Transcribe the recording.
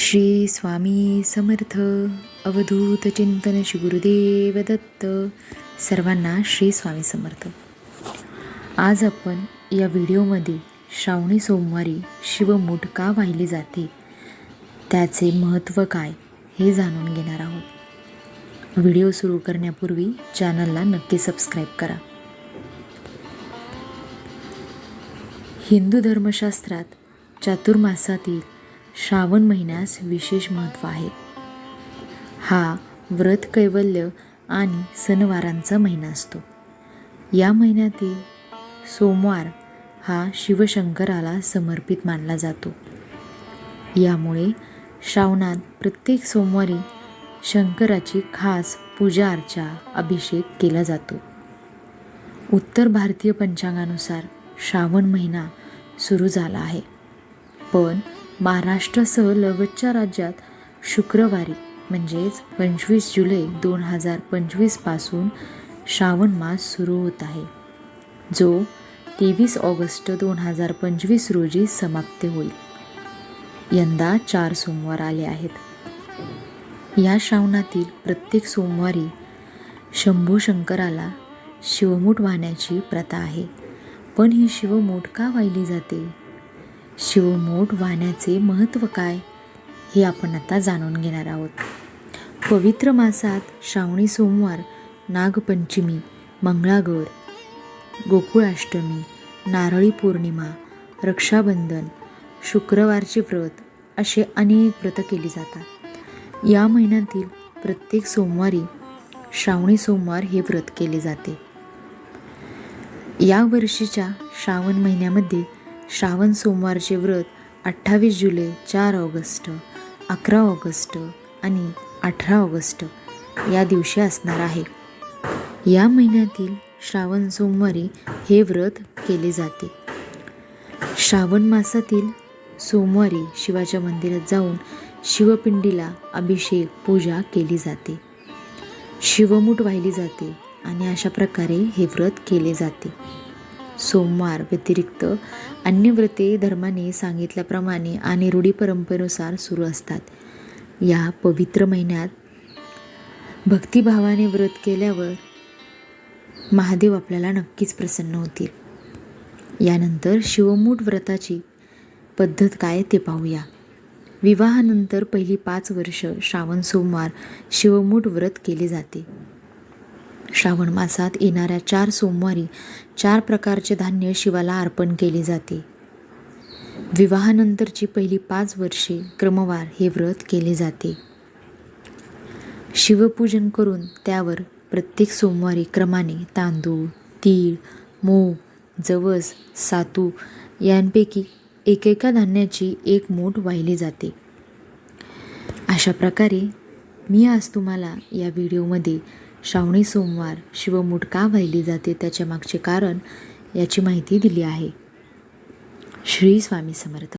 श्री स्वामी समर्थ अवधूत चिंतन श्री गुरुदेव दत्त सर्वांना श्री स्वामी समर्थ. आज आपण या व्हिडिओमध्ये श्रावणी सोमवारी शिवमूठ का वाहिली जाते त्याचे महत्त्व काय हे जाणून घेणार आहोत. व्हिडिओ सुरू करण्यापूर्वी चॅनलला नक्की सबस्क्राईब करा. हिंदू धर्मशास्त्रात चातुर्मासातील श्रावण महिन्यास विशेष महत्त्व आहे. हा व्रत कैवल्य आणि सणवारांचा महिना असतो. या महिन्यातील सोमवार हा शिवशंकराला समर्पित मानला जातो. यामुळे श्रावणात प्रत्येक सोमवारी शंकराची खास पूजा अर्चा अभिषेक केला जातो. उत्तर भारतीय पंचांगानुसार श्रावण महिना सुरू झाला आहे. पण महाराष्ट्रासह लगतच्या राज्यात शुक्रवारी म्हणजेच पंचवीस जुलै दोन हजार पंचवीसपासून श्रावण मास सुरू होत आहे जो तेवीस ऑगस्ट दोन हजार पंचवीस रोजी समाप्त होईल. यंदा चार सोमवार आले आहेत. या श्रावणातील प्रत्येक सोमवारी शंभू शंकराला शिवमूठ वाहण्याची प्रथा आहे. पण ही शिवमूठ का वाहिली जाते? शिवमोठ वाहण्याचे महत्त्व काय हे आपण आता जाणून घेणार आहोत. पवित्र मासात श्रावणी सोमवार नागपंचमी मंगळागौर गोकुळाष्टमी नारळी पौर्णिमा रक्षाबंधन शुक्रवारचे व्रत असे अनेक व्रत केली जातात. या महिन्यातील प्रत्येक सोमवारी श्रावणी सोमवार हे व्रत केले जाते. या वर्षीच्या श्रावण महिन्यामध्ये श्रावण सोमवारचे व्रत अठ्ठावीस जुलै चार ऑगस्ट अकरा ऑगस्ट आणि अठरा ऑगस्ट या दिवशी असणार आहे. या महिन्यातील श्रावण सोमवारी हे व्रत केले जाते. श्रावण मासातील सोमवारी शिवाच्या मंदिरात जाऊन शिवपिंडीला अभिषेक पूजा केली जाते. शिवमूठ वाहिली जाते आणि अशा प्रकारे हे व्रत केले जाते. सोमवार व्यतिरिक्त अन्य व्रते धर्माने सांगितल्याप्रमाणे आणि रूढी परंपरेनुसार सुरू असतात. या पवित्र महिन्यात भक्तिभावाने व्रत केल्यावर महादेव आपल्याला नक्कीच प्रसन्न होतील. यानंतर शिवमूठ व्रताची पद्धत काय ते पाहूया. विवाहानंतर पहिली पाच वर्ष श्रावण सोमवार शिवमूठ व्रत केले जाते. श्रावण मासात येणाऱ्या चार सोमवारी चार प्रकारचे धान्य शिवाला अर्पण केले जाते. विवाहानंतरची पहिली पाच वर्षे क्रमवार हे व्रत केले जाते. शिवपूजन करून त्यावर प्रत्येक सोमवारी क्रमाने तांदूळ तीळ मूग जवस सातू यांपैकी एकेका धान्याची एक मूठ वाहिली जाते. अशा प्रकारे मी आज तुम्हाला या व्हिडिओमध्ये श्रावणी सोमवार शिवमूठ का वाहिली जाते त्याच्या मागचे कारण याची माहिती दिली आहे. श्री स्वामी समर्थ.